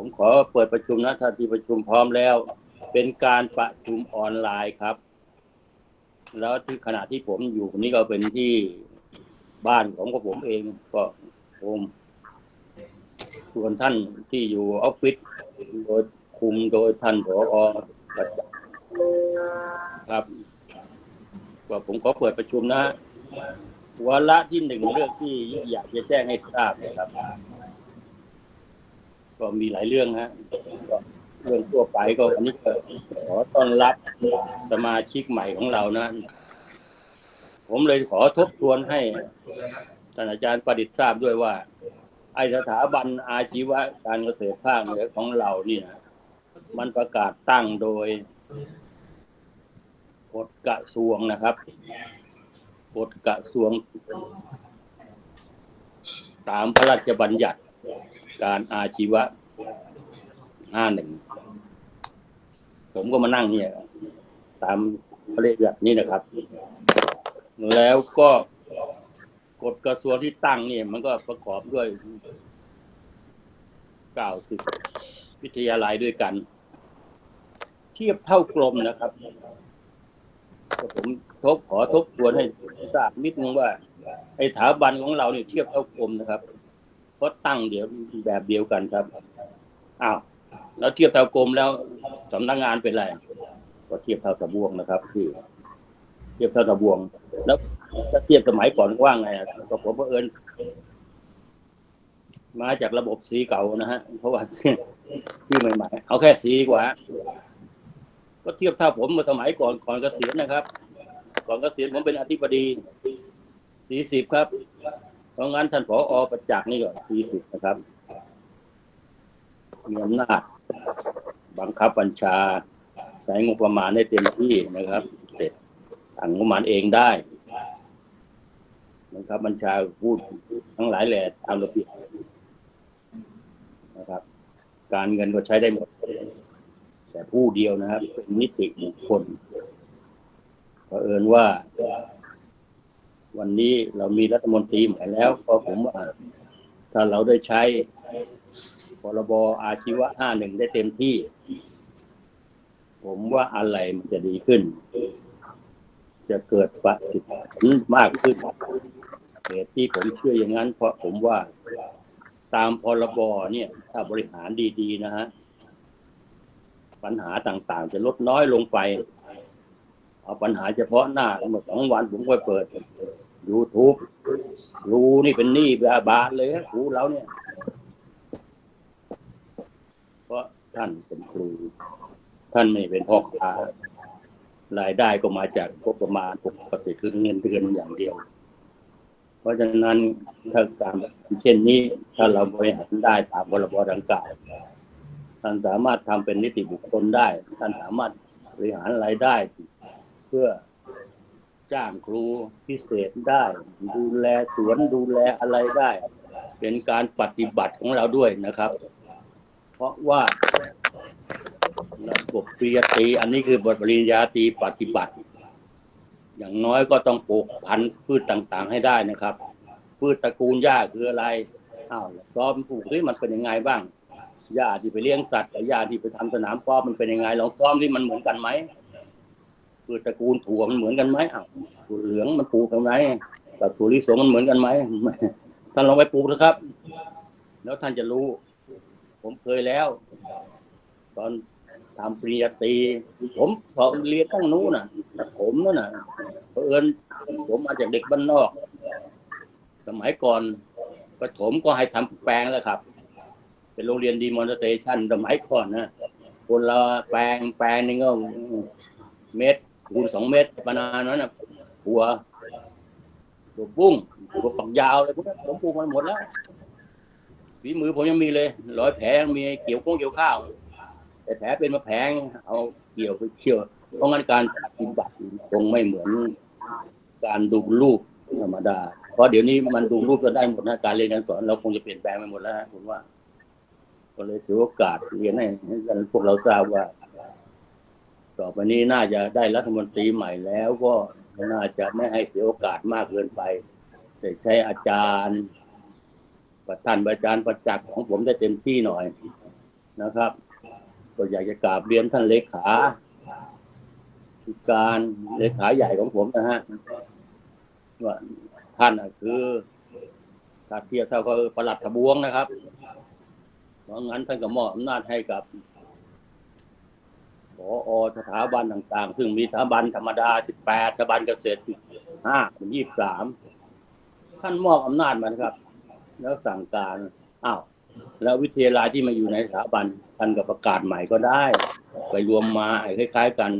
ผมขอเปิดประชุมนะถ้าที่ประชุมพร้อมแล้ว เป็นการประชุมออนไลน์ครับ แล้วที่ขณะที่ผมอยู่นี่ก็เป็นที่บ้านของผมเองก็ผมส่วนท่านที่อยู่ออฟฟิศโดยคุมโดยท่านผอประจำครับก็ผมขอเปิดประชุมนะวาระที่หนึ่งเรื่องที่อยากจะแจ้งให้ทราบนะครับ ก็มีหลายเรื่องฮะเรื่องทั่วไปก็วันนี้ก็ขอต้อนรับสมาชิกใหม่ของเรานะ ผมเลยขอทบทวนให้ท่านอาจารย์ประดิษฐ์ทราบด้วยว่า ไอสถาบันอาชีวะการเกษตรภาคเหนือของเรานี่นะมันประกาศตั้งโดยกฎกระทรวงนะครับกฎกระทรวง ตามพระราชบัญญัติ การอาชีวะห้าหนึ่ง ผมก็มานั่งเนี่ย ตามพระราชบัญญัตินี้นะครับ แล้วก็กฎกระทรวงที่ตั้งเนี่ย มันก็ประกอบด้วยเก้าสิบวิทยาลัยด้วยกัน เทียบเท่ากรมนะครับผมทบขอทบทวนให้ทราบนิดนึงว่า ไอ้สถาบันของเราเนี่ยเทียบเท่ากรมนะครับ เพราะตั้งเดี๋ยวแบบเดียวกันครับอ้าวแล้วเทียบเท่ากรมแล้วสำนักงานเป็นไรก็เทียบเท่าตะบวงนะครับที่เทียบเท่าตะบวง แล้วถ้าเทียบสมัยก่อนว่างไงก็ผมเอิญมาจากระบบสีเก่านะฮะเพราะว่าที่ใหม่ๆเอาแค่สีกว่า ก็เทียบเท่าผมเมื่อสมัยก่อนก่อนเกษียณนะครับ ก่อนเกษียณผมเป็นอธิบดีสี่สิบครับ เพราะงั้นท่านผออประจักษ์นี่ก็สี่สิบนะครับ มีอำนาจบังคับบัญชา ใช้งบประมาณได้เต็มที่นะครับเสร็จสั่งงบประมาณเองได้บังคับบัญชาพูดทั้งหลายแหล่ตามระเบียบนะครับ การเงินก็ใช้ได้หมด แต่ผู้เดียวนะครับ เป็นนิติบุคคลเผอิญว่า วันนี้เรามีรัฐมนตรีใหม่แล้วเพราะผมว่าถ้าเราได้ใช้พรบอาชีวะห้าหนึ่งได้เต็มที่ ผมว่าอะไรมันจะดีขึ้น จะเกิดประสิทธิผลมากขึ้นเหตุที่ผมเชื่ออย่างนั้น เพราะผมว่าตามพรบเนี่ย ถ้าบริหารดีๆนะฮะ ปัญหาต่างๆ จะลดน้อยลงไป เอาปัญหาเฉพาะหน้าเมื่อสองวันผมก็เปิด YouTube รูนี่เป็นหนี้บาทเลยนะครูเราเนี่ย เพราะท่านเป็นครู ท่านไม่เป็นพ่อค้ารายได้ก็มาจากงบประมาณปกติคือเงินเดือนอย่างเดียว เพราะฉะนั้นถ้าการเช่นนี้ถ้าเราบริหารได้ตามพรบดังกล่าวท่านสามารถทำเป็นนิติบุคคลได้ ท่านสามารถบริหารรายได้ เพื่อ จ้างครูพิเศษได้ ดูแลสวนดูแลอะไรได้ เป็นการปฏิบัติของเราด้วยนะครับ เพราะว่าระบบปริญญาตีอันนี้คือบทปริญญาตีปฏิบัติ อย่างน้อยก็ต้องปลูกพันธุ์พืชต่างๆให้ได้นะครับ พืชตระกูลหญ้าคืออะไรอ้าวซ้อมปลูกนี่มันเป็นยังไงบ้างหญ้าที่ไปเลี้ยงสัตว์กับหญ้าที่ไปทำสนามกอล์ฟมันเป็นยังไงลองซ้อมที่มันเหมือนกันไหม พืชตระกูลถั่วมันเหมือนกันไหมอ้าวถั่วเหลืองมันปลูกตรงไหนกับถั่วลิสงมันเหมือนกันไหมท่านลองไปปลูกนะครับ แล้วท่านจะรู้ ผมเคยแล้ว ตอนทำปริญญาตรีผมพอเรียนตั้งนู้นน่ะแต่ผมนั่นน่ะเผอิญผมมาจากเด็กบ้านนอก สมัยก่อนประถมก็ให้ทำแปลงแล้วครับ เป็นโรงเรียนดีมอนสเตชันสมัยก่อนนะคนละแปลงแปลงนึงก็เมตร คูณสองเมตรประมาณนั้นนะหัวตัวบุ้งตัวปักยาวเลยพวกนั้นผมปลูกมันหมดแล้วฝีมือผมยังมีเลยร้อยแผลยังมีเกี่ยวข้งเกี่ยวข้าว แต่แผลเป็นมาแผงเอาเกี่ยวไปเชี่ยวเพราะงั้นการปฏิบัติคงไม่เหมือนการดูรูปธรรมดา เพราะเดี๋ยวนี้มันดูรูปก็ได้หมดนะการเรียนการสอนเราคงจะเปลี่ยนแปลงไปหมดแล้วผมว่า ก็เลยถือโอกาสเรียนให้ให้กันพวกเราทราบว่า ต่อไปนี้น่าจะได้รัฐมนตรีใหม่แล้วก็น่าจะไม่ให้เสียโอกาสมากเกินไปแต่ใช้อาจารย์ประธานอาจารย์ประจักษ์ของผมได้เต็มที่หน่อยนะครับ ก็อยากจะกราบเรียนท่านเลขาการเลขาใหญ่ของผมนะฮะว่าท่านคือถ้าเทียบเท่ากับประหลัดทบวงนะครับ เพราะงั้นท่านก็มอบอำนาจให้กับ ผอสถาบันต่างๆ ซึ่งมีสถาบันธรรมดา 18 สถาบันเกษตร5เป็น23 ท่านมอบอำนาจมานะครับ แล้วสั่งการ อ้าว แล้ววิทยาลัยที่มาอยู่ในสถาบันท่านก็ประกาศใหม่ก็ได้ ไปรวมมาไอ้คล้ายๆกัน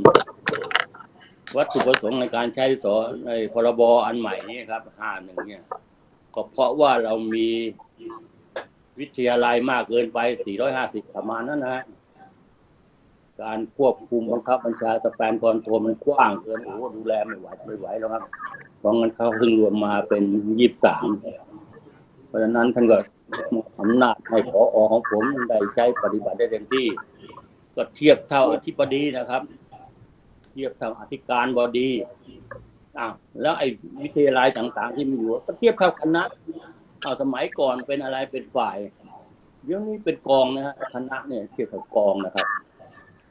วัตถุประสงค์ในการใช้สอนในพรบอันใหม่นี้ครับ 51 เนี่ย ก็เพราะว่าเรามีวิทยาลัยมากเกินไป 450 ประมาณนั้นนะฮะ การควบคุมบังคับบัญชาสแปนคอนโทรมันกว้างเกินโอ้ดูแลไม่ไหวไม่ไหวแล้วครับเพราะงั้นเขาถึงรวมมาเป็น23เพราะฉะนั้นท่านก็อำนาจให้ผอของผมได้ใช้ปฏิบัติได้เต็มที่ ก็เทียบเท่าอธิบดีนะครับ เทียบเท่าอธิการบดีอ้าวแล้วไอ้วิทยาลัยต่างๆ ที่มีอยู่ก็เทียบเท่าคณะเอาสมัยก่อนเป็นอะไรเป็นฝ่ายเดี๋ยวนี้เป็นกองนะฮะคณะเนี่ยเทียบกับกองนะครับ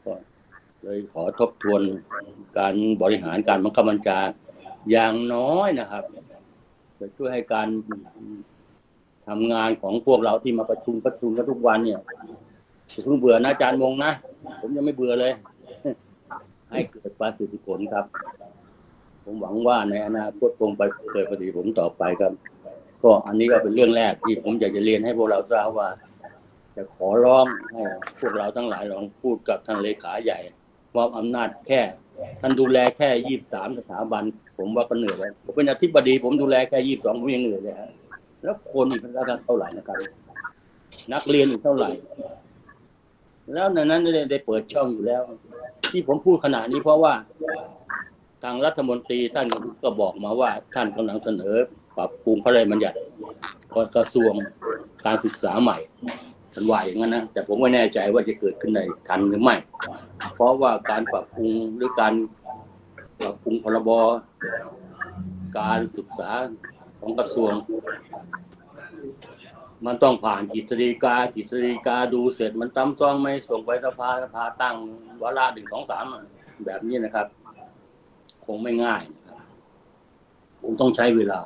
ก็เลยขอทบทวนการบริหารการบังคับบัญชาอย่างน้อยนะครับ จะช่วยให้การทำงานของพวกเราที่มาประชุมประชุมกันทุกวันเนี่ยเพิ่งเบื่อนะอาจารย์มงนะผมยังไม่เบื่อเลย ให้เกิดประสิทธิผลครับ ผมหวังว่าในอนาคตคงไปเกิดประสิทธิผลต่อไปครับ ก็อันนี้ก็เป็นเรื่องแรกที่ผมอยากจะเรียนให้พวกเราทราบว่า จะขอร้องให้พวกเราทั้งหลายลองพูดกับท่านเลขาใหญ่มอบอำนาจแค่ ท่านดูแลแค่ยี่สามสถาบัน ผมว่าก็เหนื่อยแล้วผมเป็นอธิบดี ผมดูแลแค่ยี่สองผมยังเหนื่อยเลยฮะแล้วคนอีกเท่าไหร่นะครับ นักเรียนอีกเท่าไหร่ แล้วในนั้นได้ได้เปิดช่องอยู่แล้ว ที่ผมพูดขนาดนี้เพราะว่า ทางรัฐมนตรีท่านก็บอกมาว่า ท่านกำลังเสนอ ปรับปรุงพระราชบัญญัติกระทรวงการศึกษาใหม่ ท่านว่าอย่างนั้นนะแต่ผมไม่แน่ใจว่าจะเกิดขึ้นในทันหรือไม่ เพราะว่าการปรับปรุงหรือการปรับปรุงพรบการศึกษาของกระทรวง มันต้องผ่านกิจฎีกากิจฎีกาดูเสร็จมันตั้มต้องไม่ส่งไปสภาสภาตั้งวาระหนึ่งสองสามแบบนี้นะครับ คงไม่ง่ายนะครับคงต้องใช้เวลา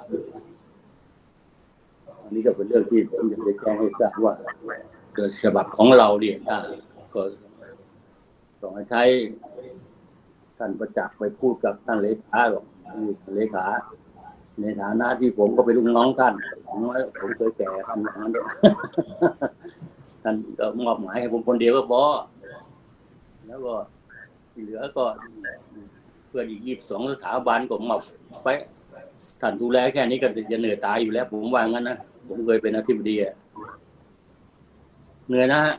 อันนี้ก็เป็นเรื่องที่ผมอยากจะแจ้งให้ทราบว่า เกิดฉบับของเราเนี่ยถ้าก็ต้องให้ใช้ท่านประจักษ์ไปพูดกับท่านเลขาหรอกเลขาในฐานะที่ผมก็เป็นลูกน้องท่านน้อยผมเคยแก่ท่านอย่างนั้นด้วยท่านก็มอบหมายให้ผมคนเดียวก็พอแล้วก็ที่เหลือก็เพื่อนอีกยี่สิบสองสถาบันก็มอบไปท่านดูแลแค่นี้ก็จะเหนื่อยตายอยู่แล้ว ผมว่างั้นนะผมเคยเป็นอธิบดีอะ เหนื่อยนะฮะ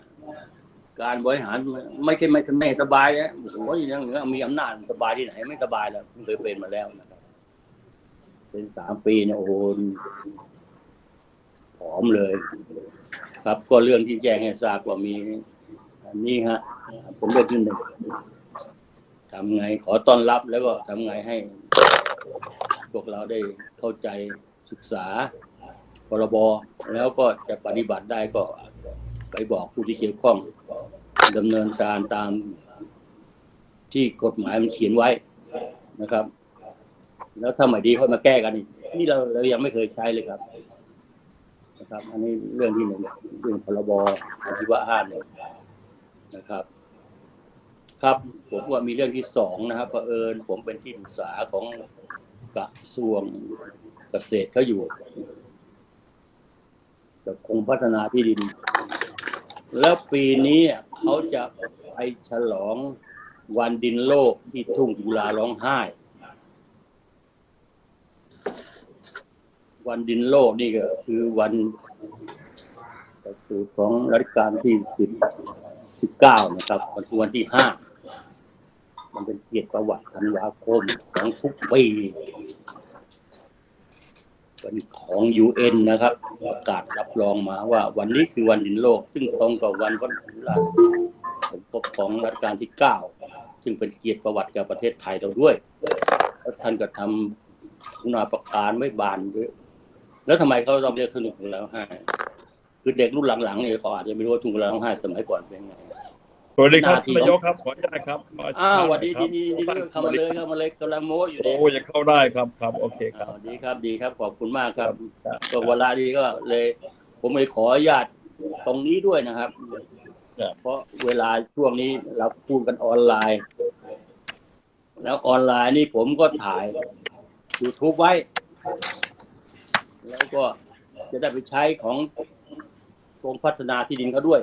การบริหารไม่ใช่ไม่ไม่สบายนะโอ้ยยังมีอำนาจสบายที่ไหนไม่สบายแล้วเคยเป็นมาแล้วนะครับ เป็นสามปีเนี่ยโอ้โหผอมเลย ครับก็เรื่องที่แจ้งให้ทราบว่ามีอันนี้ฮะเป็เรื่องที่หนึ่งทำไงขอต้อนรับแล้วก็ทำไงให้พวกเราได้เข้าใจศึกษาพรบแล้วก็จะปฏิบัติได้ก็ ไปบอกผู้ที่เกี่ยวข้องดำเนินการตามที่กฎหมายมันเขียนไว้นะครับ แล้วถ้าไม่ดีค่อยมาแก้กันอีกนี่เราเรายังไม่เคยใช้เลยครับ นะครับ อันนี้เรื่องที่หนึ่งเรื่องพรบอาชีวะห้าหนึ่งนะครับ ครับผมว่ามีเรื่องที่สองนะครับเผอิญผมเป็นที่ปรึกษาของกระทรวงเกษตรเขาอยู่จะคงพัฒนาที่ดิน แล้วปีนี้เขาจะไปฉลองวันดินโลกที่ทุ่งกุลาร้องไห้ วันดินโลกนี่ก็คือวันประสูของรัชกาลที่สิบสิบเก้านะครับวันวันที่ห้ามันเป็นเกียรติประวัติธันวาคมของทุกปี เป็นของยูเอ็นนะครับประกาศรับรองมาว่า วันนี้คือวันดินโลก ซึ่งตรงกับวันวันราชพบของรัชกาลที่เก้าซึ่งเป็นเกียรติประวัติกับประเทศไทยเราด้วยแล้วท่านก็ทำคุณาประการไม่บานด้วยแล้วทำไมเขาต้องเรียกสนุกแล้วให้คือเด็กรุ่นหลังๆเนี่ยเขาอาจจะไม่รู้ว่าทุ่งกุลาร้องไห้สมัยก่อนเป็นไง สวัสดีครับหน้าที่นายกครับ ขออนุญาตครับขออ้าวสวัสดีครัดีบดีดีเข้ามาเลยเข้ามาเลยกำลังโม้อยู่โอ้เนี่ยยังเข้าได้ครับครับโอเคคอ่ารับดีครับดีครับขอบคุณมากครับครับก็เวลาดีก็เลย ผมเลยขออนุญาตตรงนี้ด้วยนะครับครับเพราะเวลาช่วงนี้เราพูดกันออนไลน์ แล้วออนไลน์นี่ผมก็ถ่าย YouTube ไว้ แล้วก็จะได้ไปใช้ของกรมพัฒนาที่ดินเขาด้วย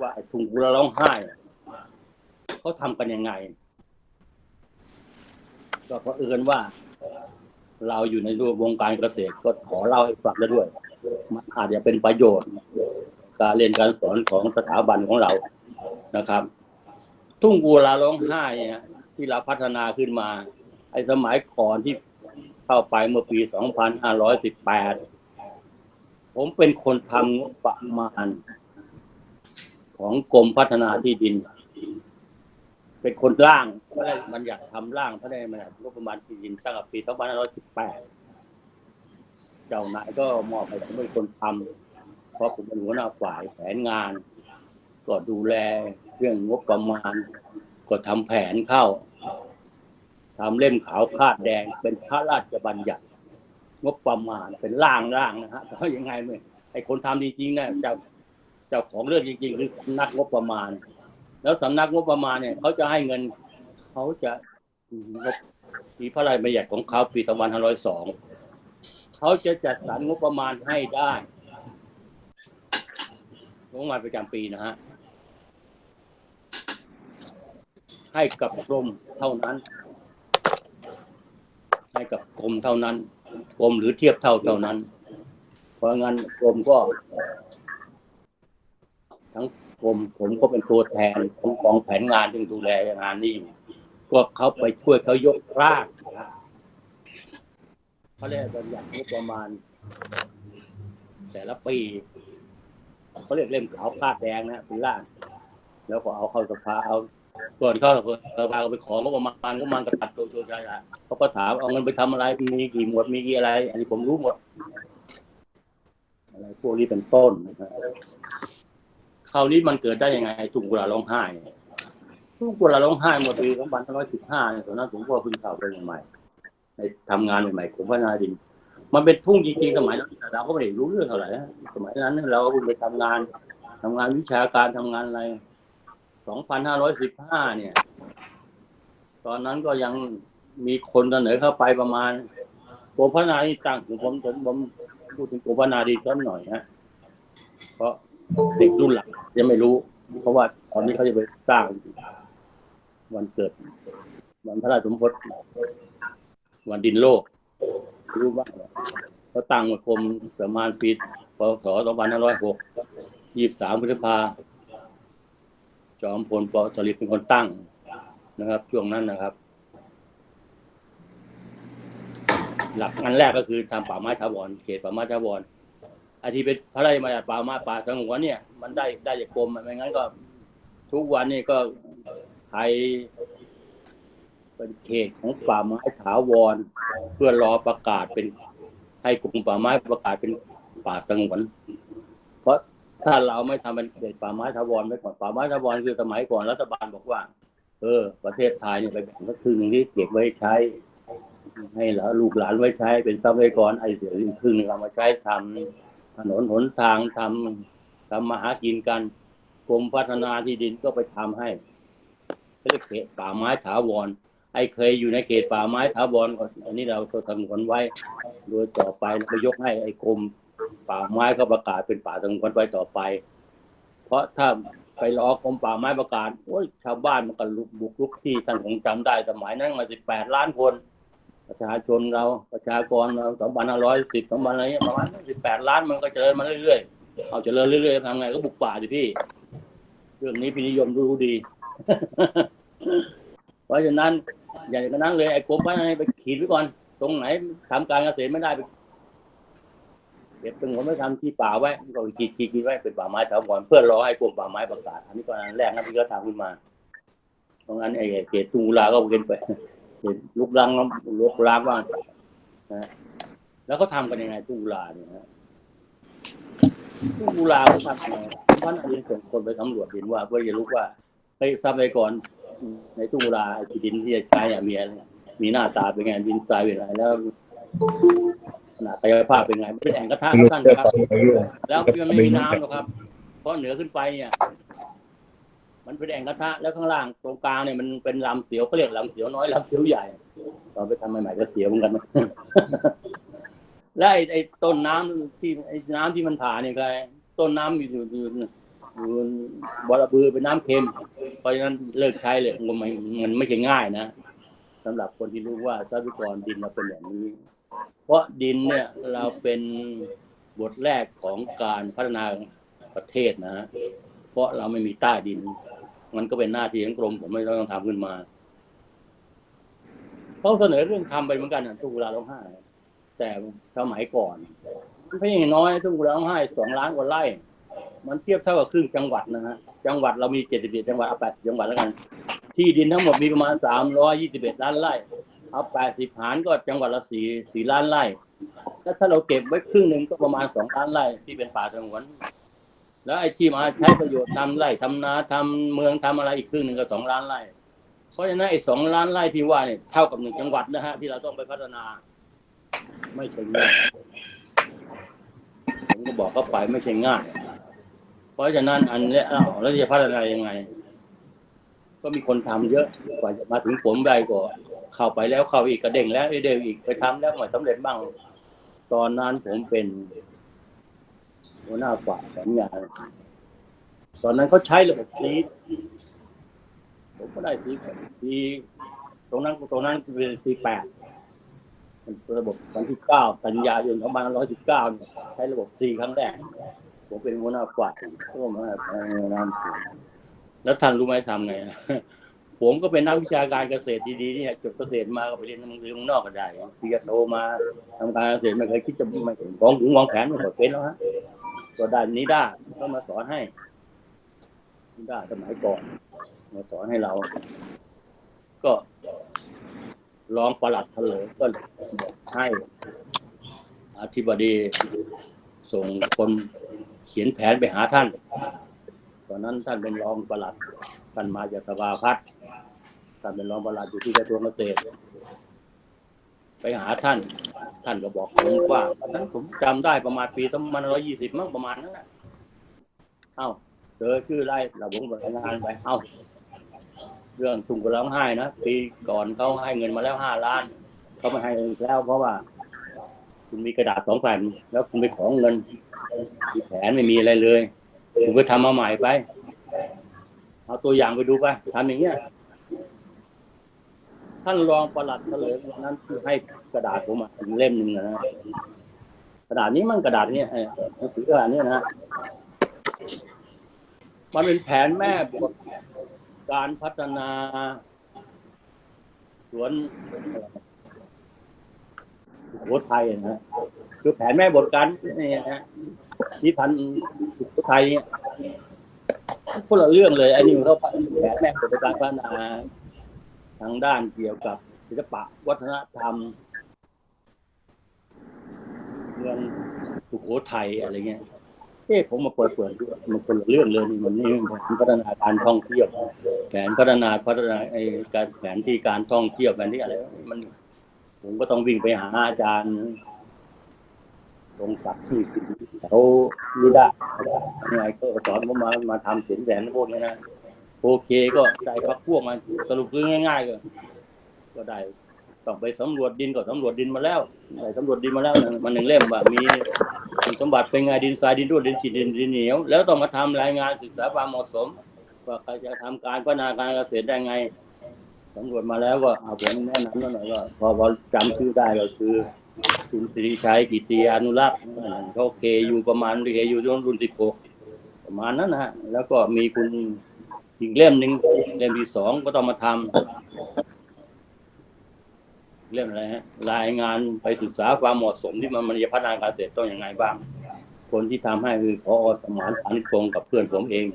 ว่าไอ้ถุงกุลาร้องไห้เขาทำกันยังไง ก็เพราะเอิญว่า เราอยู่ในวงการเกษตรก็ขอเล่าให้ฟังได้ด้วย มันอาจจะเป็นประโยชน์ การเรียนการสอนของสถาบันของเรานะครับ ทุ่งกุลาร้องไห้เนี่ยที่เราพัฒนาขึ้นมา ไอ้สมัยก่อนที่เข้าไปเมื่อปี 2518 ผมเป็นคนทำงบประมาณ ของกรมพัฒนาที่ดิน เป็นคนร่างไม่ได้มันอยากทำร่างไม่ได้มันอยากงบประมาณที่ดินตั้งแต่ปี2518 เจ้านายก็มอบให้ผมเป็นคนทำเพราะผมเป็นหัวหน้าฝ่ายแผนงาน ก็ดูแลเรื่องงบประมาณ ก็ทำแผนเข้าทำเล่มขาวคาดแดง เป็นพระราชบัญญัติ งบประมาณเป็นร่างร่างนะฮะแต่ว่ายังไงไม่ไอ้คนทำจริงๆเนี่ยเจ้า เจ้าของเรื่องจริงๆคือสำนักงบประมาณ แล้วสำนักงบประมาณเนี่ยเขาจะให้เงินเขาจะงบปีพระราชบัญญัติของเขาปี2502เขาจะจัดสรรงบประมาณให้ได้งบประมาณประจำปีนะฮะให้กับกรมเท่านั้น ให้กับกรมเท่านั้น กรมหรือเทียบเท่าเท่านั้น เพราะงั้นกรมก็ ทั้งกรมผมก็เป็นตัวแทนของกองแผนงานที่ดูแลงานนี้อยู่ก็เขาไปช่วยเขายกร่างเขาเรียกบัญญัติงบประมาณ แต่ละปีเขาเรียกเล่มขาวคาดแดงนะเป็นร่าง แล้วก็เอาเข้าสภาเอาก่อนเข้าสภาก็ไปของก็ประมาณก็มันกระตัดตัวโชว์ชายเขาก็ถามเอาเงินไปทำอะไรมีกี่หมวดมีกี่อะไร อันนี้ผมรู้หมดอะไรพวกนี้เป็นต้นนะครับ คราวนี้มันเกิดได้ยังไงทุ่งกุลาร้องไห้เนี่ยทุ่งกุลาร้องไห้หมดปีสองพันร้อยสิบห้าเนี่ยตอนนั้นผมก็เพิ่งเข้าไปใหม่ในทำงานใหม่ๆผมพัฒนาดิน มันเป็นทุ่งจริงๆสมัยนั้นเราก็ไม่ได้รู้เรื่องเท่าไหร่นะสมัยนั้นเราก็เพิ่งไปทำงานทำงานวิชาการทำงานอะไร 2515 เนี่ย ตอนนั้นก็ยังมีคนเสนอเข้าไปประมาณกรมพัฒนาที่ตั้งผมผมผมพูดถึงกรมพัฒนาดีสักหน่อยฮะเพราะ เด็กรุ่นหลังยังไม่รู้ เพราะว่าตอนนี้เขาจะไปสร้างวันเกิด วันพระราชสมภพวันดินโลก รู้บ้างเขาตั้งมากรมประมาณปีพศ2506 23พฤษภาจอมพลปสลิดเป็นคนตั้งนะครับ ช่วงนั้นนะครับ หลักอันแรกก็คือทำป่าไม้ถาวรเขตป่าไม้ถาวร ไอที่เป็นพระราชบัญญัติป่าไม้ป่าสงวนเนี่ย มันได้ได้จากกรมไม่งั้นก็ ทุกวันนี่ก็ไทยเป็นเขตของป่าไม้ถาวร เพื่อรอประกาศเป็น ให้กรมป่าไม้ประกาศเป็นป่าสงวน เพราะถ้าเราไม่ทำเป็นเขตป่าไม้ถาวรไว้ก่อนป่าไม้ถาวรคือสมัยก่อนรัฐบาลบอกว่า เออ ประเทศไทยเนี่ยไปแบ่งสักครึ่งหนึ่งที่เก็บไว้ใช้ ให้หลานลูกหลานไว้ใช้เป็นทรัพยากรไอเดี๋ยวอีกครึ่งนึงเอามาใช้ทำ ถนนหนทางทำทำมาหากินกันกรมพัฒนาที่ดินก็ไปทำให้เรียกเขตป่าไม้ถาวร ไอ้เคยอยู่ในเขตป่าไม้ถาวรก็อันนี้เราก็ทำวนไว้ โดยต่อไปไปยกให้ไอ้กรมป่าไม้ก็ประกาศเป็นป่าสงวนไว้ต่อไป เพราะถ้าไปรอกรมป่าไม้ประกาศโอ้ยชาวบ้านมันก็ลุกบุกลุกที่ท่านคงจำได้สมัยนั้นมาสิบแปดล้านคน ประชาชนเราประชากรเราสองพันห้าร้อยสิบสองพันอะไรเงี้ยประมาณสิบแปดล้านมันก็เจริญมาเรื่อยๆเอาเจริญเรื่อยๆทำไงก็บุกป่าดิพี่ เรื่องนี้พี่นิยมรู้ดี เพราะฉะนั้น อย่างนั้นเลยไอ้กรมพัฒนาไปขีดไว้ก่อน ตรงไหนทำการเกษตรไม่ได้ไปเก็บสงวนไว้ทำที่ป่าไว้ก็ขีดขีดขีดไว้เป็นป่าไม้ถาวรเพื่อรอให้กรมป่าไม้ประกาศอันนี้ก็อันแรกนะที่เขาทำขึ้นมาเพราะงั้นไอ้เขตทุ่งกุลาก็เป็นไป ลุกลังลุกลางว่างนะแล้วเขาทำกันยังไงทุ่งกุลาเนี่ยฮะทุ่งกุลาเขาทำไงท่านอาจจะส่งคนไปสำรวจดินว่า เพื่อจะรู้ว่าไอ้ทรัพยากรในทุ่งกุลาไอ้ที่ดินที่จะใช้อะมีอะไรมีหน้าตาเป็นไงดินทรายเป็นอะไรแล้วขนาดกายภาพเป็นไงมันเป็นแอ่งกระทะไม่รู้ท่านเรื่องครับของเรื่องแล้วมันไม่มีน้ำหรอกครับเพราะเหนือขึ้นไปเนี่ย มันเป็นแอ่งกระทะแล้วข้างล่างตรงกลางเนี่ยมันเป็นลำเสียวเขาเรียกลำเสียวน้อยลำเสียวใหญ่ตอนไปทำใหม่ๆก็เสียวเหมือนกันแล้วไอ้ไอ้ต้นน้ำที่ไอ้น้ำที่มันผ่านเนี่ยก็ต้นน้ำอยู่อยู่อยู่อยู่บรบือเป็นน้ำเค็ม เพราะฉะนั้นเลิกใช้เลยมันไม่มันไม่ใช่ง่ายนะสำหรับคนที่รู้ว่าทรัพยากรดินเราเป็นอย่างนี้ เพราะดินเนี่ยเราเป็นบทแรกของการพัฒนาประเทศนะ เพราะเราไม่มีใต้ดิน มันก็เป็นหน้าที่ของกรม ผมไม่ต้องทำขึ้นมาเขาเสนอเรื่องทำไปเหมือนกันนะทุกเวลาร้องไห้แต่สมัยก่อนมันไม่ใช่น้อยทุกเวลาร้องไห้สองล้านกว่าไร่ มันเทียบเท่ากับครึ่งจังหวัดนะฮะจังหวัดเรามีเจ็ดสิบเอ็ดจังหวัดเอาแปดจังหวัดแล้วกัน ที่ดินทั้งหมดมีประมาณสามร้อยยี่สิบเอ็ดล้านไร่เอาแปดสิบหารก็จังหวัดละสี่สี่ล้านไร่ถ้าเราเก็บไว้ครึ่งหนึ่งก็ประมาณสองล้านไร่ที่เป็นป่าสงวน แล้วไอ้ที่มาใช้ประโยชน์ทำไร่ทำนาทำเมืองทำอะไรอีกครึ่งหนึ่งก็สองล้านไร่ เพราะฉะนั้นไอ้สองล้านไร่ที่ว่าเนี่ยเท่ากับหนึ่งจังหวัดนะฮะที่เราต้องไปพัฒนา ไม่ใช่ง่ายผมก็บอกเขาไปไม่ใช่ง่าย เพราะฉะนั้นอันเนี้ยอ้าแล้วจะพัฒนายังไง ก็มีคนทำเยอะกว่าจะมาถึงผมได้ก็เข้าไปแล้วเข้าอีกกระเด้งแล้วไอ้เด้งอีกไปทำแล้วไม่สำเร็จบ้าง ตอนนั้นผมเป็น หัวหน้าฝ่ายสัญญาตอนนั้นเขาใช้ระบบซีดผมก็ได้ซีซีตรงนั้นตรงนั้นเป็นซีแปดมันเป็นระบบวันที่เก้ากันยายนสองพันร้อยสิบเก้าใช้ระบบซีครั้งแรก ผมเป็นหัวหน้าฝ่ายร่วมมาน้ำแล้วท่านรู้ไหมทำไงผมก็เป็นนักวิชาการเกษตรดีๆนี่จบเกษตรมาก็ไปเรียนหนังสือเมืองนอกก็ได้ปริญญาโทมาทำการเกษตรไม่เคยคิดจะไม่วางหูวางแผนไม่เคยเป็นแล้วฮะ ก็ได้นี้ได้ก็มาสอนให้ได้สมัยก่อน มาสอนให้เรา ก็ร้องประหลัดทะเลก็บอกให้อธิบดีส่งคนเขียนแผนไปหาท่าน ตอนนั้นท่านเป็นรองประหลัด ท่านมาจากสภาพัฒน์ท่านเป็นรองประหลัดอยู่ที่กระทรวงเกษตร ไปหาท่าน ท่านก็บอกผมว่าตอนนั้นผมจำได้ประมาณปีสองพันร้อยยี่สิบมั้งประมาณนั้นแหละเอ้าเจอชื่อไล่เราผมบอกงานไปเอ้าเรื่องถุงกระร้องไห้นะปีก่อนเขาให้เงินมาแล้วห้าล้านเขาไม่ให้อีกแล้วเพราะว่า คุณมีกระดาษสองแผ่นแล้วคุณไปขอเงินมีแผนไม่มีอะไรเลยคุณก็ทำมาใหม่ไป เอาตัวอย่างไปดูไปทำอย่างเงี้ย ท่านรองประหลัดเฉลยวันนั้นคือให้กระดาษผมมาถึงเล่มหนึ่งนะกระดาษนี้มันกระดาษเนี้ยไอ้หนังสือกระดาษเนี้ยนะมันเป็นแผนแม่บทการพัฒนา สวนสุโขทัยนะคือแผนแม่บทการนี่ฮะนิพันธ์สุโขทัยเนี่ยคนละเรื่องเลยไอันนี้มันเขาแผนแม่เป็นการพัฒนา ทางด้านเกี่ยวกับศิลปะวัฒนธรรม เมืองสุโขทัยอะไรเงี้ยเอ๊ะผมมาเปิดเปิดดูมันคนละเรื่องเลยนี่มันนี่มันพัฒนาการท่องเที่ยว แผนพัฒนาพัฒนาไอ้การแผนที่การท่องเที่ยวแผนที่อะไรมัน ผมก็ต้องวิ่งไปหาอาจารย์ตรงศักดิ์ที่เขานิดายังไงก็สอนผมมามาทำเสียงแสนพวกนี้นะ โอเคก็ได้พักพวกมาสรุปคือง่ายๆก็ก็ได้ต้องไปสำรวจดินก็สำรวจดินมาแล้วได้สำรวจดินมาแล้วนะมันหนึ่งเล่มว่ามีคุณสมบัติเป็นไงดินทรายดินร่วนดินฉีดดินดินเหนียวแล้วต้องมาทำรายงานศึกษาความเหมาะสม ว่าใครจะทำการพัฒนาการเกษตรได้ไงสำรวจมาแล้วก็เอาผมแนะนำหน่อยว่าพอพอจำชื่อได้ก็คือคุณสิริชัยกิติยานุรักษ์เขาเคอยู่ประมาณเคอยู่รุ่นสิบหกประมาณนั้นนะฮะแล้วก็มีคุณ อีกเล่มหนึ่งเล่มที่สองก็ต้องมาทำเรื่องอะไรฮะรายงานไปศึกษาความเหมาะสมที่มันมันจะพัฒนาการเกษตรต้องอย่างไงบ้าง คนที่ทำให้คือพอสมานพันพงกับเพื่อนผมเอง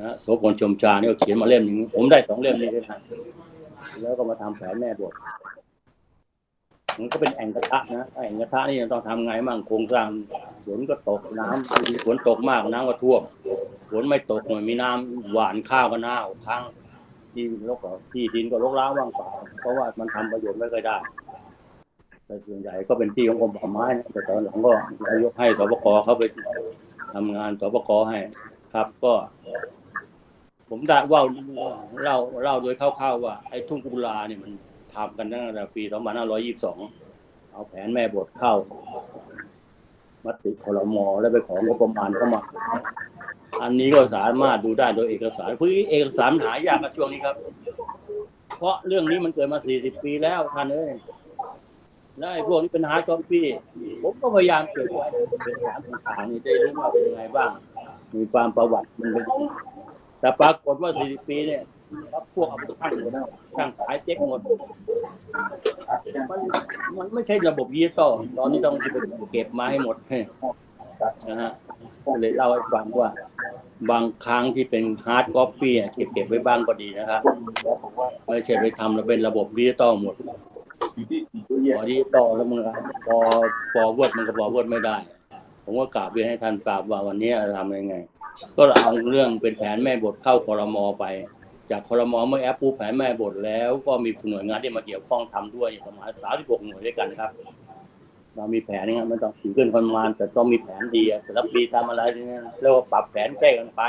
นะโสพลชมชาเนี่ยเขียนมาเล่มหนึ่งผมได้สองเล่มนี้ด้วยนแล้วก็มาทำแผนแม่บท มันก็เป็นแอ่งกระทะนะแอ่งกระทะนี่ต้องทำไงมั่งโครงสร้างฝนก็ตกน้ำบาฝนตกมากน้ำก็ท่วมฝนไม่ตกหน่อยมีน้ำหวานข้าวก็น้าค้างที่รกที่ดินก็รกร้างว่างเปล่าเพราะว่ามันทำประโยชน์ไม่เคยได้แต่ส่วนใหญ่ก็เป็นที่ของกรมป่าไม้นะแต่ตอนหลังก็นายกให้สปกเขาไปทำงานสปกให้ ครับก็ ผมได้ว่าเล่าเล่าโดยคร่าวๆว่าไอ้ทุ่งกุลาเนี่ยมัน ทำกันตั้งแต่ปี2522 เอาแผนแม่บทเข้า มติคลมอแล้วไปของงบประมาณเข้ามา อันนี้ก็สามารถดูได้โดยเอกสารเพราะเอกสารหายากในช่วงนี้ครับ เพราะเรื่องนี้มันเกิดมา 40 ปีแล้วท่านเอ้ยแล้วไอ้พวกนี้เป็นฮาร์ดคอปปี้ผมก็พยายามเก็บไว้เป็นสารต่างๆนี่ได้รู้ว่าเป็นยังไงบ้าง มีความประวัติมันเป็นแต่ปรากฏว่า 40 ปีเนี่ย ครับพวกเอาไปช่างหมดแล้วช่างขายเจ๊กหมด มันมันไม่ใช่ระบบดิจิตอลตอนนี้ต้องไปเก็บมาให้หมดนะฮะก็เลยเล่าให้ฟังว่า บางครั้งที่เป็นฮาร์ดคอปปี้เก็บเก็บไว้บ้างก็ดีนะครับไม่ใช่ไปทำแล้วเป็นระบบดิจิตอลหมดพอที่ต่อแล้วมันพอพอเวิร์ดมันก็พอเวิร์ดไม่ได้ ผมก็กราบเรียนให้ท่านทราบว่าวันนี้ทำยังไง ก็เอาเรื่องเป็นแผนแม่บทเข้าคอรมอไป จากคอรมอเมื่อแอปปูแผนแม่บทแล้ว ก็มีหน่วยงานที่มาเกี่ยวข้องทำด้วยประมาณสามสิบหกหน่วยด้วยกันครับ เรามีแผนนี่ครับมันต้องถึงขึ้นประมาณแต่ต้องมีแผนดีแต่ละปีทำอะไรเนี่ยเรียกว่าปรับแผนแก้กันไป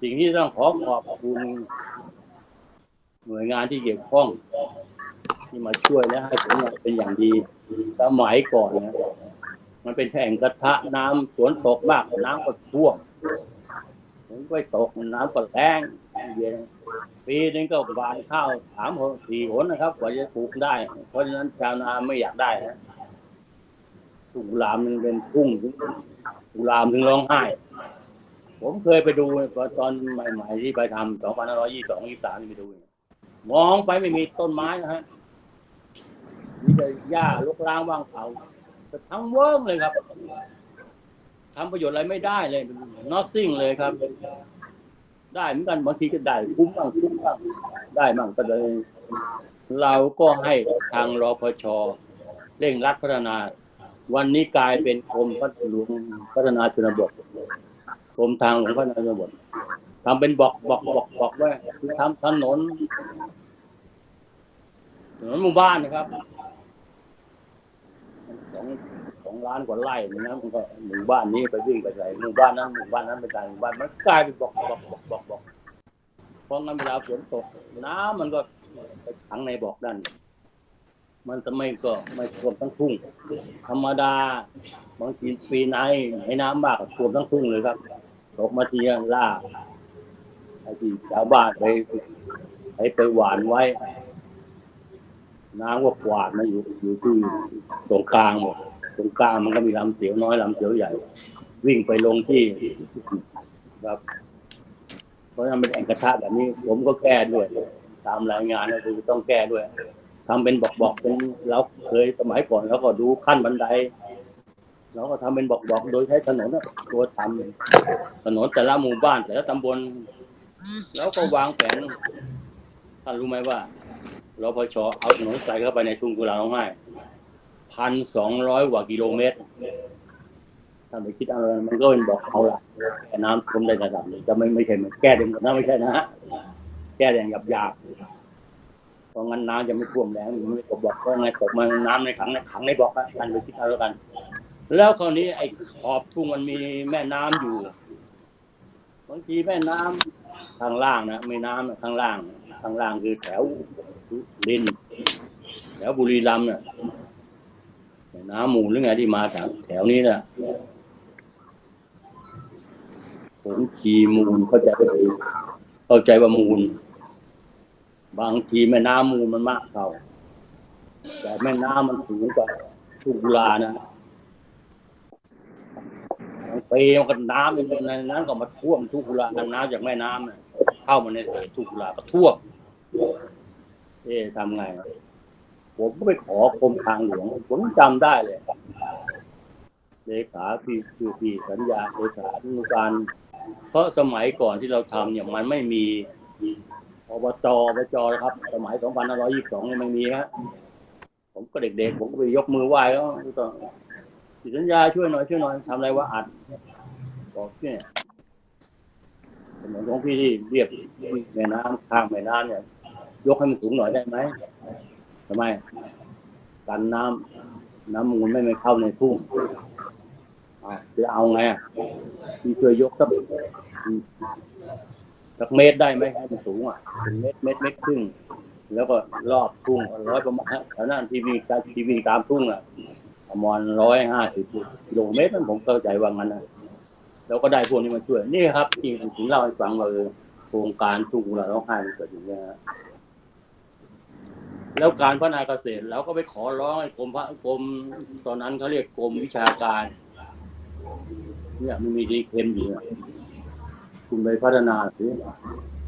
สิ่งที่ต้องขอขอบคุณหน่วยงานที่เกี่ยวข้อง ที่มาช่วยและให้ผลงานเป็นอย่างดีสมัยก่อนนะมันเป็นแข่งกระทะน้ำสวนตกมากน้ำก็ท่วม ฝนก็ตกน้ำก็แรงเย็นปีหนึงก็หวานข้าวสามหนสี่หนนะครับกว่าจะปลูกได้ เพราะฉะนั้นชาวนาไม่อยากได้นะทุ่งลามมันเป็นทุ่งกุหลามถึงร้องไห้ ผมเคยไปดูตอนใหม่ๆที่ไปทำสองพันห้าร้อยยี่สิบสองยี่สิบสามไปดู มองไปไม่มีต้นไม้นะฮะมีแต่หญ้าลกล้างว่างเปล่าแต่ทั้งเวิร์มเลยครับ ทำประโยชน์อะไรไม่ได้เลย nothing เลยครับ ได้เหมือนกันบางทีก็ได้คุ้มบ้างคุ้มบ้างได้บ้างก็เลย เราก็ให้ทางรพชเร่งรัดพัฒนา วันนี้กลายเป็นกรมพัฒหลวงพัฒนาชนบทกรมทางหลวงพัฒนาชนบททำเป็นบอกบอกบอกบอกว่าคือทำถนนถนนหมู่บ้านนะครับสอง องล้านกว่าไร่นี่นะมันก็หมู่บ้านนี้ไปวิ่งไปไหนหมู่บ้านนั้นหมู่บ้านนั้นไปไหนหมู่บ้านมันกลายเป็นบอกบอกบอกบอกบอกเพราะงั้นเวลาฝนตกน้ำมันก็ไปขังในบอกด้านมันจะไม่ก็ไม่ท่วมทั้งทุ่ง ธรรมดาบางทีปีไหนให้น้ำมากก็ท่วมทั้งทุ่งเลยครับตกมาทีละล่าไอ้ที่ชาวบ้านไปไปไปหวานไว้ น้ำก็กวาดมาอยู่อยู่ที่ตรงกลางหมด ตรงกลางมันก็มีลำเสียวน้อยลำเสียวใหญ่ วิ่งไปลงที่ครับ เพราะฉะนั้นเป็นแอ่งกระทะแบบนี้ ผมก็แก้ด้วย ตามรายงานก็คือต้องแก้ด้วยทำเป็นบอกๆเป็นเราเคยสมัยก่อนเราก็ดูขั้นบันไดเราก็ทำเป็นบอกๆโดยใช้ถนนตัวทำถนนแต่ละหมู่บ้านแต่ละตำบลแล้วก็วางแผนท่านรู้ไหมว่ารพชเอาถนนใส่เข้าไปในทุ่งกุลาร้องไห้ พันสองร้อยกว่ากิโลเมตร ถ้าไปคิดเอามันก็เป็นบอกเอาละแต่น้ำท่วมได้ระดับหนึงจะไม่ไม่ใช่เหมือนแก้เด็งกับน้ำไม่ใช่นะฮะแก้แดงหยาบหยาบเพราะงั้นน้ำจะไม่ท่วมแรงมันไม่ตกบอกก็ไงตกมาน้ำในขังในขังในบอกอะกันไปคิดเอาแล้วกัน แล้วคราวนี้ไอ้ขอบทุ่งมันมีแม่น้ำอยู่บางทีแม่น้ำข้างล่างนะไม่น้ำข้างล่างข้างล่างคือแถวดินแถวบุรีรัมย์เนี่ย น้ำมูลหรือไงที่มาจากแถวนี้นะผมขี่มูลเข้าใจว่าเข้าใจว่ามูล บางทีแม่น้ำมูลมันมากเท่าแต่แม่น้ำมันสูงกว่าทุกลานะบางปีมันก็น้ำในนั้นก็มาท่วมทุกลาน้ำจากแม่น้ำเข้ามาในทุกลาก็ท่วมเอ๊ะทำไง ผมก็ไปขอกรมทางหลวง ผมจำได้เลยเลขาพี่คือพี่สัญญาเลขาธิการเพราะสมัยก่อนที่เราทำเนี่ยมันไม่มีอบจอบจนะครับ สมัย 2522เนี่ยไม่มีฮะผมก็เด็กๆ ผมก็ไปยกมือไหว้แล้วก็ติดสัญญาช่วยหน่อยช่วยหน่อยทำอะไรวะอัดบอกเนี่ยถนนของพี่ที่เรียบแม่น้ำข้างแม่น้ำเนี่ย ยกให้มันสูงหน่อยได้ไหม ทำไมกันน้ำน้ำมูลไม่ไม่เข้าในทุ่งอะจะเอาไงอะพี่ช่วยยกสักสักเมตรได้ไหมให้มันสูงอะเป็นเมตรเมตรเมตรครึ่งแล้วก็รอบทุ่งร้อยประมาณแถวนั้นทีวีการทีวีตามทุ่งอะประมาณร้อยห้าสิบกิโลเมตรนั่นผมเข้าใจว่างั้นนะแล้วก็ได้พวกนี้มาช่วยนี่ครับที่ถึงเล่าให้ฟังว่าโครงการทุ่งเราต้องให้มันเกิดอย่างนี้ยฮะ แล้วการพัฒนาเกษตรเราก็ไปขอร้องให้กรมพระกรมตอนนั้นเขาเรียกกรมวิชาการ เนี่ยมันมีดีเค็มอยู่คุณไปพัฒนาสิ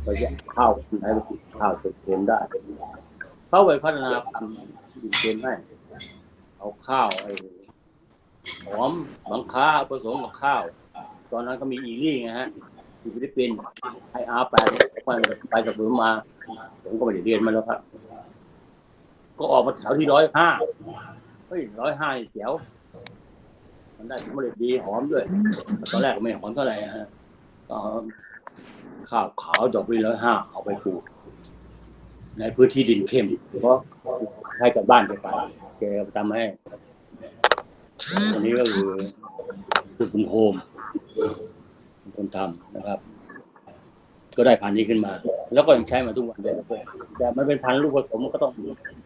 เราจะข้าวคุณให้ไปกินข้าวเค็มได้ เข้าไปพัฒนาพันธุ์ดินเค็มให้เอาข้าวไอ้หอมบางค้าผสมกับข้าว ตอนนั้นก็มีอีลี่ไงฮะที่ฟิลิปปินส์ให้อาแปดไปกับผมมา ผมก็ไม่ได้เรียนมาแล้วครับ ก็ออกมาแถวที่ร้อยห้าเฮ้ยร้อยห้านี่เจ๋วมันได้ผลผลิตดีหอมด้วยตอนแรกไม่หอมเท่าไหร่ฮะก็ข้าวขาวดอกวิร้อยห้าเอาไปปลูกในพื้นที่ดินเข้มเพราะให้กับบ้านแกไปแกทำให้อันนี้ก็คือคือคุณโฮมคนทำนะครับ ก็ได้พันนี้ขึ้นมา แล้วก็ยังใช้มาทุกวันเลยแต่มันเป็นพันธุ์ลูกผสมมันก็ต้อง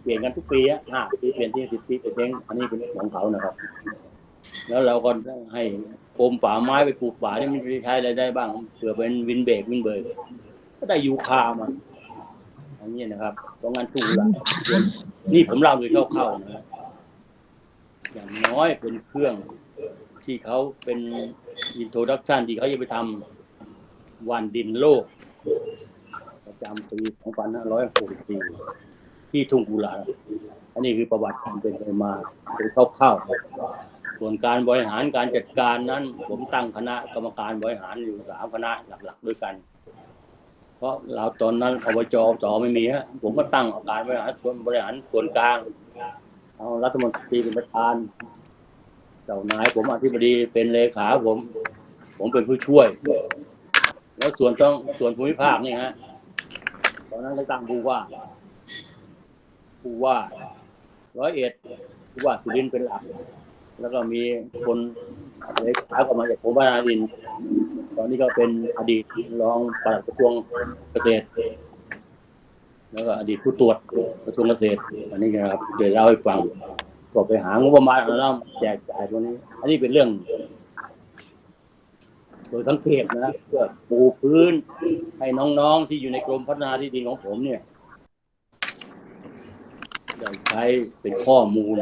เปลี่ยนกันทุกปีอะห้าปีเปลี่ยนที่สิบปีเปลี่ยนเองอันนี้เป็นของเขานะครับ แล้วเราก็ให้กรมป่าไม้ไปปลูกป่าที่มันใช้อะไรได้บ้างเผื่อเป็นวินเบกวินเบรกก็ได้ยูคามาอันนี้นะครับเพราะงั้นทุกอย่างนี่ผมเล่าโดยคร่าวๆนะอย่างน้อยเป็นเครื่องที่เขาเป็นอินโทรดักชันที่เขาจะไปทำวันดินโลก ประจำปี 2564 ที่ทุ่งกุลา อันนี้คือประวัติความเป็นไปมาโดยคร่าวๆส่วนการบริหารการจัดการนั้น ผมตั้งคณะกรรมการบริหารอยู่สามคณะหลักๆ ด้วยกัน เพราะเราตอนนั้นอบจสไม่มีฮะผมก็ตั้งการบริหารส่วนบริหารส่วนกลางเอารัฐมนตรีเป็นประธานเจ้านายผมอธิบดีเป็นเลขาผม ผมเป็นผู้ช่วย แล้วส่วนต้องส่วนภูมิภาคนี่ฮะ อนนั้นก็ตั้งผู้ว่าผู้ว่าร้อยเอ็ดผู้ว่าสุรินทร์เป็นหลัก แล้วก็มีคนเลขาออกมาจากกรมพัฒนาดิน ตอนนี้ก็เป็นอดีตรองปลัดกระทรวงเกษตร แล้วก็อดีตผู้ตรวจกระทรวงเกษตร อันนี้นะครับเดี๋ยวเล่าให้ฟังก็ไปหางบประมาณแล้วแจกจ่ายตัวนี้ อันนี้เป็นเรื่อง โดยสังเกตนะเพื่อปูพื้นให้น้องๆที่อยู่ในกรมพัฒนาที่ดินของผมเนี่ยได้ใช้เป็นข้อมูล